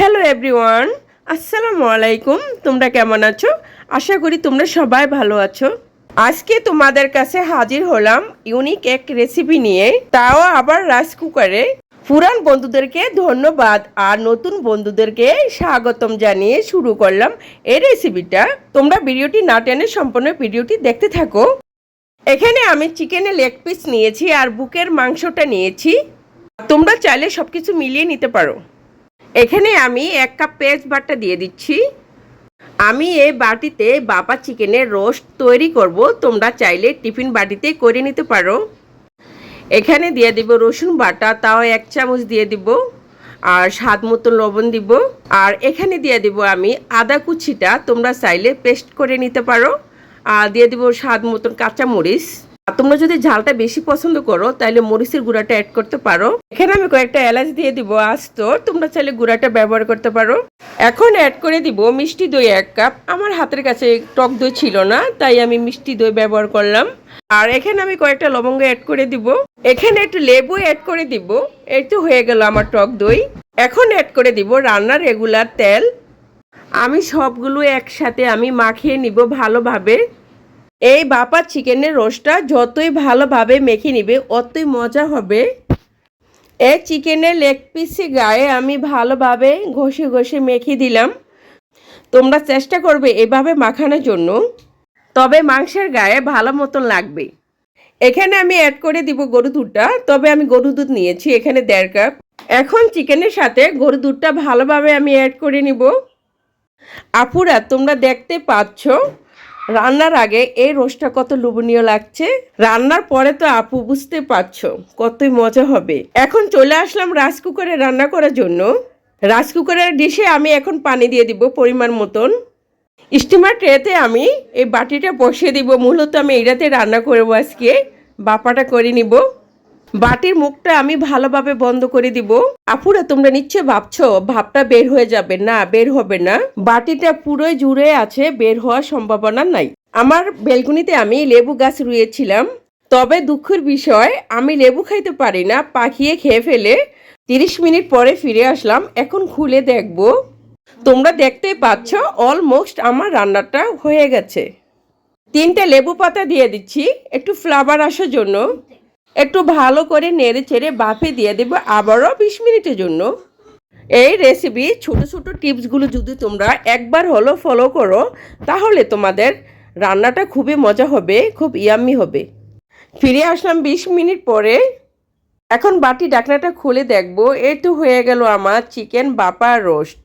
Hello everyone, আসসালামু আলাইকুম। তোমরা কেমন আছো? আশা করি তোমরা সবাই ভালো আছো। আজকে তোমাদের কাছে হাজির হলাম ইউনিক এক রেসিপি নিয়ে। তাও আবার রাইস কুকারে পুরান বন্ধুদেরকে ধন্যবাদ আর নতুন বন্ধুদেরকে স্বাগতম জানিয়ে শুরু করলাম এই রেসিপিটা তোমরা ভিডিওটি না টেনে সম্পূর্ণ ভিডিওটি দেখতে থাকো। এখানে আমি চিকেনের লেগ পিস নিয়েছি আর বুকের মাংসটা নিয়েছি। তোমরা চাইলে সব কিছু মিলিয়ে নিতে পারো। এখানে আমি এক কাপ পেঁয়াজ বাটা দিয়ে দিচ্ছি। আমি এই বাটিতে বাবা চিকেনের রোস্ট তৈরি করব। তোমরা চাইলে টিফিন বাটিতে করে নিতে পারো। এখানে দিয়ে দিব রসুন বাটা, তাও এক চামচ দিয়ে দিব। আর স্বাদ মতো লবণ দিব। আর এখানে দিয়ে দিব আমি আদা কুচিটা, তোমরা চাইলে পেস্ট করে নিতে পারো। আর দিয়ে দিব স্বাদ মতন কাঁচা মরিচ আর তোমরা যদি ঝালটা বেশি পছন্দ করো তাহলে মরিচের গুঁড়াটা অ্যাড করতে পারো। এখানে আমি কয়েকটা এলাচ দিয়ে দিব আস্ত। তোমরা চাইলে গুঁড়াটা ব্যবহার করতে পারো। এখন অ্যাড করে দিব মিষ্টি দই এক কাপ আমার হাতের কাছে টক দই ছিল না, তাই আমি মিষ্টি দই ব্যবহার করলাম। আর এখানে আমি কয়েকটা লবঙ্গ অ্যাড করে দিব। এখানে একটু লেবু অ্যাড করে দিব। এই তো হয়ে গেল আমার টক দই। এখন অ্যাড করে দিব রান্নার রেগুলার তেল। আমি সবগুলো একসাথে আমি মাখিয়ে নিব ভালোভাবে। এই বাপা চিকেনের রোস্টটা যতই ভালোভাবে মেখে নিবে, অতই মজা হবে। এই চিকেনের লেগ পিসে গায়ে আমি ভালোভাবে ঘষে ঘষে মেখে দিলাম। তোমরা চেষ্টা করবে এভাবে মাখানোর জন্য। তবে মাংসের গায়ে ভালো মতন লাগবে। এখানে আমি অ্যাড করে দিব গরু দুধটা, তবে আমি গরু দুধ নিয়েছি, এখানে দেড় কাপ এখন চিকেনের সাথে গরু দুধটা ভালোভাবে আমি অ্যাড করে নিব। আপুরা, তোমরা দেখতে পাচ্ছ রান্নার আগে এই রোস্টটা কত লোভনীয় লাগছে। রান্নার পরে তো আপু বুঝতে পারছ, কতই মজা হবে। এখন চলে আসলাম রাইস কুকারে রান্না করার জন্য। রাইস কুকারের ডিশে আমি এখন পানি দিয়ে দিব পরিমাণ মতন। স্টিমার ট্রেতে আমি এই বাটিটা বসিয়ে দিব। মূলত আমি এটাতে রান্না করব আজকে। বাপাটা করে নিব। বাটির মুখটা আমি ভালোভাবে বন্ধ করে দিব। আপুরা তোমরা নিশ্চয় ভাবছ, ভাবটা বের হয়ে যাবে না, বের হবে না। বাটিটা পুরোই জুড়ে আছে, বের হওয়ার সম্ভাবনা নাই। আমার বেলকুনিতে আমি লেবু গাছ রুয়েছিলাম তবে দুঃখের বিষয়, আমি লেবু খাইতে পারি না পাখিয়ে খেয়ে ফেলে তিরিশ মিনিট পরে ফিরে আসলাম। এখন খুলে দেখব। তোমরা দেখতেই পাচ্ছ অলমোস্ট আমার রান্নাটা হয়ে গেছে। তিনটে লেবু পাতা দিয়ে দিচ্ছি, একটু ফ্লেভার আসার জন্য। একটু ভালো করে নেড়ে চেড়ে বাফে দিয়ে দেবো আবারও বিশ মিনিটের জন্য। এই রেসিপি ছোট ছোট টিপসগুলো যদি তোমরা একবার হলো ফলো করো, তাহলে তোমাদের রান্নাটা খুবই মজা হবে, খুব ইয়াম্মি হবে। ফিরে আসলাম বিশ মিনিট পরে। এখন বাটি ডাকনাটা খুলে দেখব, এই তো হয়ে গেল আমার চিকেন বাপা রোস্ট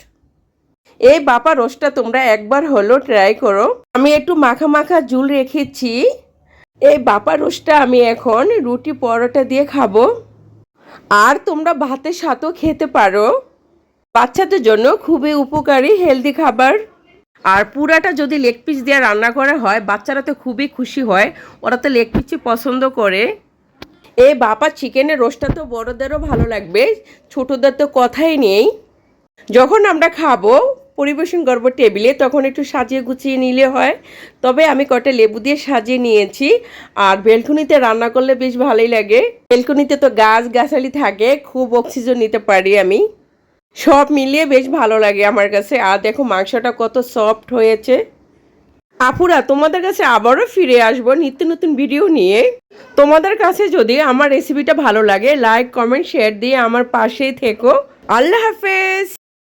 এই বাপা রোস্টটা তোমরা একবার হলো ট্রাই করো। আমি একটু মাখা মাখা ঝুল রেখেছি। এই বাপা রোস্টটা আমি এখন রুটি পরোটা দিয়ে খাব। আর তোমরা ভাতের সাথেও খেতে পারো। বাচ্চাদের জন্য খুবই উপকারী হেলদি খাবার। আর পুরাটা যদি লেগ পিস দিয়ে রান্না করা হয়, বাচ্চারা তো খুবই খুশি হয়, ওরা তো লেগ পিসই পছন্দ করে। এই বাপা চিকেনের রোস্টটা তো বড়োদেরও ভালো লাগবে, ছোটোদের তো কথাই নেই। যখন আমরা খাব পরিবেশন করব টেবিলে, তখন একটু সাজিয়ে গুছিয়ে নিলে হয়। তবে আমি কটা লেবু দিয়ে সাজিয়ে নিয়েছি, আর বেলকুনিতে রান্না করলে বেশ ভালোই লাগে। বেলকুনিতে তো গাছ গাছালি থাকে, খুব অক্সিজেন নিতে পারি আমি। সব মিলিয়ে বেশ ভালো লাগে আমার কাছে। আর দেখো মাংসটা কত সফট হয়েছে। আপুরা, তোমাদের কাছে আবারও ফিরে আসব নিত্য নতুন ভিডিও নিয়ে। তোমাদের কাছে যদি আমার রেসিপিটা ভালো লাগে লাইক কমেন্ট শেয়ার দিয়ে আমার পাশেই থেকো। আল্লাহ হাফেজ!